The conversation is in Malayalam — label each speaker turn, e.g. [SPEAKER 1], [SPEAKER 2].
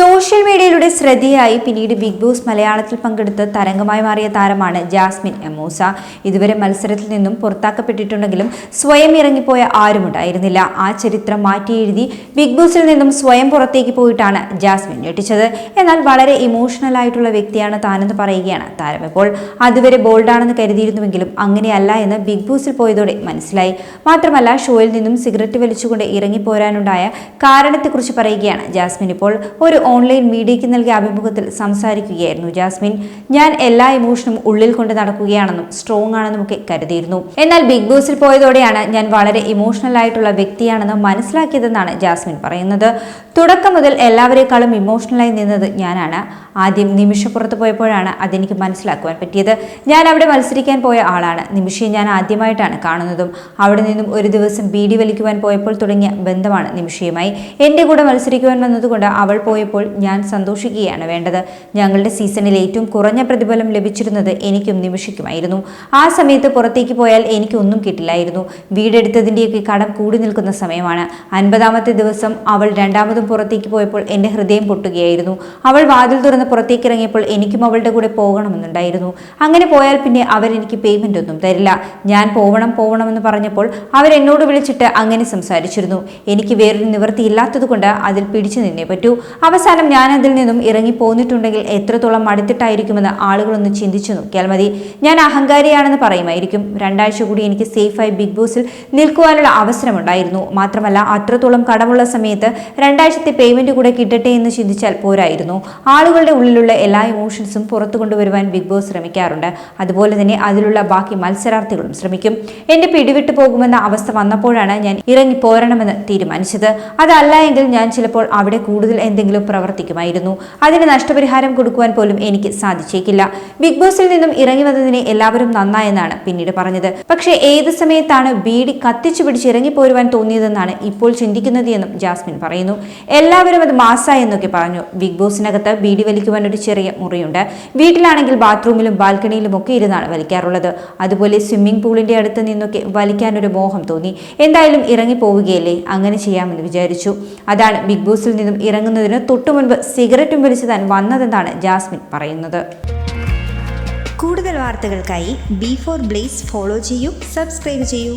[SPEAKER 1] സോഷ്യൽ മീഡിയയിലൂടെ ശ്രദ്ധയായി പിന്നീട് ബിഗ് ബോസ് മലയാളത്തിൽ പങ്കെടുത്ത് തരംഗമായി മാറിയ താരമാണ് ജാസ്മിൻ എമോസ. ഇതുവരെ മത്സരത്തിൽ നിന്നും പുറത്താക്കപ്പെട്ടിട്ടുണ്ടെങ്കിലും സ്വയം ഇറങ്ങിപ്പോയ ആരുമുണ്ടായിരുന്നില്ല ആ ചരിത്രം മാറ്റി എഴുതി ബിഗ് ബോസിൽ നിന്നും സ്വയം പുറത്തേക്ക് പോയിട്ടാണ് ജാസ്മിൻ ഞെട്ടിച്ചത്. എന്നാൽ വളരെ ഇമോഷണൽ ആയിട്ടുള്ള വ്യക്തിയാണ് താനെന്ന് പറയുകയാണ് താരം. ഇപ്പോൾ അതുവരെ ബോൾഡാണെന്ന് കരുതിയിരുന്നുവെങ്കിലും അങ്ങനെയല്ല എന്ന് ബിഗ് ബോസിൽ പോയതോടെ മനസ്സിലായി. മാത്രമല്ല ഷോയിൽ നിന്നും സിഗരറ്റ് വലിച്ചുകൊണ്ട് ഇറങ്ങിപ്പോരാനുണ്ടായ കാരണത്തെക്കുറിച്ച് പറയുകയാണ് ജാസ്മിൻ. ഇപ്പോൾ ഒരു ഓൺലൈൻ മീഡിയയ്ക്ക് നൽകിയ അഭിമുഖത്തിൽ സംസാരിക്കുകയായിരുന്നു ജാസ്മിൻ. ഞാൻ എല്ലാ ഇമോഷനും ഉള്ളിൽ കൊണ്ട് നടക്കുകയാണെന്നും സ്ട്രോങ് ആണെന്നും ഒക്കെ കരുതിയിരുന്നു. എന്നാൽ ബിഗ് ബോസിൽ പോയതോടെയാണ് ഞാൻ വളരെ ഇമോഷണൽ ആയിട്ടുള്ള വ്യക്തിയാണെന്ന് മനസ്സിലാക്കിയതെന്നാണ് ജാസ്മിൻ പറയുന്നത്. തുടക്കം മുതൽ എല്ലാവരെക്കാളും ഇമോഷണലായി നിന്നത് ഞാനാണ്. ആദ്യം നിമിഷ പുറത്ത് പോയപ്പോഴാണ് അതെനിക്ക് മനസ്സിലാക്കുവാൻ പറ്റിയത്. ഞാൻ അവിടെ മത്സരിക്കാൻ പോയ ആളാണ്. നിമിഷയെ ഞാൻ ആദ്യമായിട്ടാണ് കാണുന്നതും അവിടെ നിന്നും ഒരു ദിവസം ബീഡി വലിക്കുവാൻ പോയപ്പോൾ തുടങ്ങിയ ബന്ധമാണ് നിമിഷയുമായി. എന്റെ കൂടെ മത്സരിക്കുവാൻ വന്നതുകൊണ്ട് അവൾ പോയപ്പോൾ ഞാൻ സന്തോഷിക്കുകയാണ് വേണ്ടത്. ഞങ്ങളുടെ സീസണിൽ ഏറ്റവും കുറഞ്ഞ പ്രതിഫലം ലഭിച്ചിരുന്നത് എനിക്കും നിമിഷിക്കുമായിരുന്നു ആ സമയത്ത് പുറത്തേക്ക് പോയാൽ എനിക്കൊന്നും കിട്ടില്ലായിരുന്നു. വീടെടുത്തതിന്റെയൊക്കെ കടം കൂടി നിൽക്കുന്ന സമയമാണ്. അൻപതാമത്തെ ദിവസം അവൾ രണ്ടാമതും പുറത്തേക്ക് പോയപ്പോൾ എന്റെ ഹൃദയം പൊട്ടുകയായിരുന്നു. അവൾ വാതിൽ തുറന്ന് പുറത്തേക്ക് ഇറങ്ങിയപ്പോൾ എനിക്കും അവളുടെ കൂടെ പോകണമെന്നുണ്ടായിരുന്നു. അങ്ങനെ പോയാൽ പിന്നെ അവരെനിക്ക് പേയ്മെന്റ് ഒന്നും തരില്ല. ഞാൻ പോവണം പോകണമെന്ന് പറഞ്ഞപ്പോൾ അവരെന്നോട് വിളിച്ചിട്ട് അങ്ങനെ സംസാരിച്ചിരുന്നു. എനിക്ക് വേറൊരു നിവൃത്തിയില്ലാത്തതുകൊണ്ട് അതിൽ പിടിച്ചു നിന്നേ പറ്റൂ. അവസാനം ഞാൻ അതിൽ നിന്നും ഇറങ്ങി പോന്നിട്ടുണ്ടെങ്കിൽ എത്രത്തോളം മടുത്തിട്ടായിരിക്കുമെന്ന് ആളുകളൊന്ന് ചിന്തിച്ചു നോക്കിയാൽ മതി. ഞാൻ അഹങ്കാരിയാണെന്ന് പറയുമായിരിക്കും. രണ്ടാഴ്ച കൂടി എനിക്ക് സേഫായി ബിഗ് ബോസിൽ നിൽക്കുവാനുള്ള അവസരമുണ്ടായിരുന്നു. മാത്രമല്ല അത്രത്തോളം കടമുള്ള സമയത്ത് രണ്ടാഴ്ചത്തെ പേയ്മെന്റ് കൂടെ കിട്ടട്ടെ എന്ന് ചിന്തിച്ചാൽ പോരായിരുന്നു. ആളുകളുടെ ഉള്ളിലുള്ള എല്ലാ ഇമോഷൻസും പുറത്തു കൊണ്ടുവരുവാൻ ബിഗ് ബോസ് ശ്രമിക്കാറുണ്ട്. അതുപോലെ തന്നെ അതിലുള്ള ബാക്കി മത്സരാർത്ഥികളും ശ്രമിക്കും. എന്റെ പിടിവിട്ടു പോകുമെന്ന അവസ്ഥ വന്നപ്പോഴാണ് ഞാൻ ഇറങ്ങി പോരണമെന്ന് തീരുമാനിച്ചത്. അതല്ല എങ്കിൽ ഞാൻ ചിലപ്പോൾ അവിടെ കൂടുതൽ എന്തെങ്കിലും പ്രവർത്തിക്കുമായിരുന്നു. അതിന് നഷ്ടപരിഹാരം കൊടുക്കുവാൻ പോലും എനിക്ക് സാധിച്ചേക്കില്ല. ബിഗ് ബോസിൽ നിന്നും ഇറങ്ങി വന്നതിനെ എല്ലാവരും നന്നായെന്നാണ് പിന്നീട് പറഞ്ഞത്. പക്ഷേ ഏത് സമയത്താണ് ബീഡി കത്തിച്ചു പിടിച്ച് ഇറങ്ങിപ്പോരുവാൻ തോന്നിയതെന്നാണ് ഇപ്പോൾ ചിന്തിക്കുന്നത് എന്നും ജാസ്മിൻ പറയുന്നു. എല്ലാവരും അത് മാസായി എന്നൊക്കെ പറഞ്ഞു. ബിഗ് ബോസിനകത്ത് ബീഡി വലിക്കുവാൻ ഒരു ചെറിയ മുറിയുണ്ട്. വീട്ടിലാണെങ്കിൽ ബാത്റൂമിലും ബാൽക്കണിയിലും ഒക്കെ ഇരുന്നാണ് വലിക്കാറുള്ളത്. അതുപോലെ സ്വിമ്മിംഗ് പൂളിന്റെ അടുത്ത് നിന്നൊക്കെ വലിക്കാൻ ഒരു മോഹം തോന്നി. എന്തായാലും ഇറങ്ങി പോവുകയല്ലേ അങ്ങനെ ചെയ്യാമെന്ന് വിചാരിച്ചു. അതാണ് ബിഗ് ബോസിൽ നിന്നും ഇറങ്ങുന്നതിന് തൊട്ടു മുൻപ് സിഗരറ്റും വലിച്ചു താൻ വന്നതെന്നാണ് ജാസ്മിൻ പറയുന്നത്.
[SPEAKER 2] കൂടുതൽ വാർത്തകൾക്കായി ബി ഫോർ ബ്ലേസ് ഫോളോ ചെയ്യൂ സബ്സ്ക്രൈബ് ചെയ്യൂ.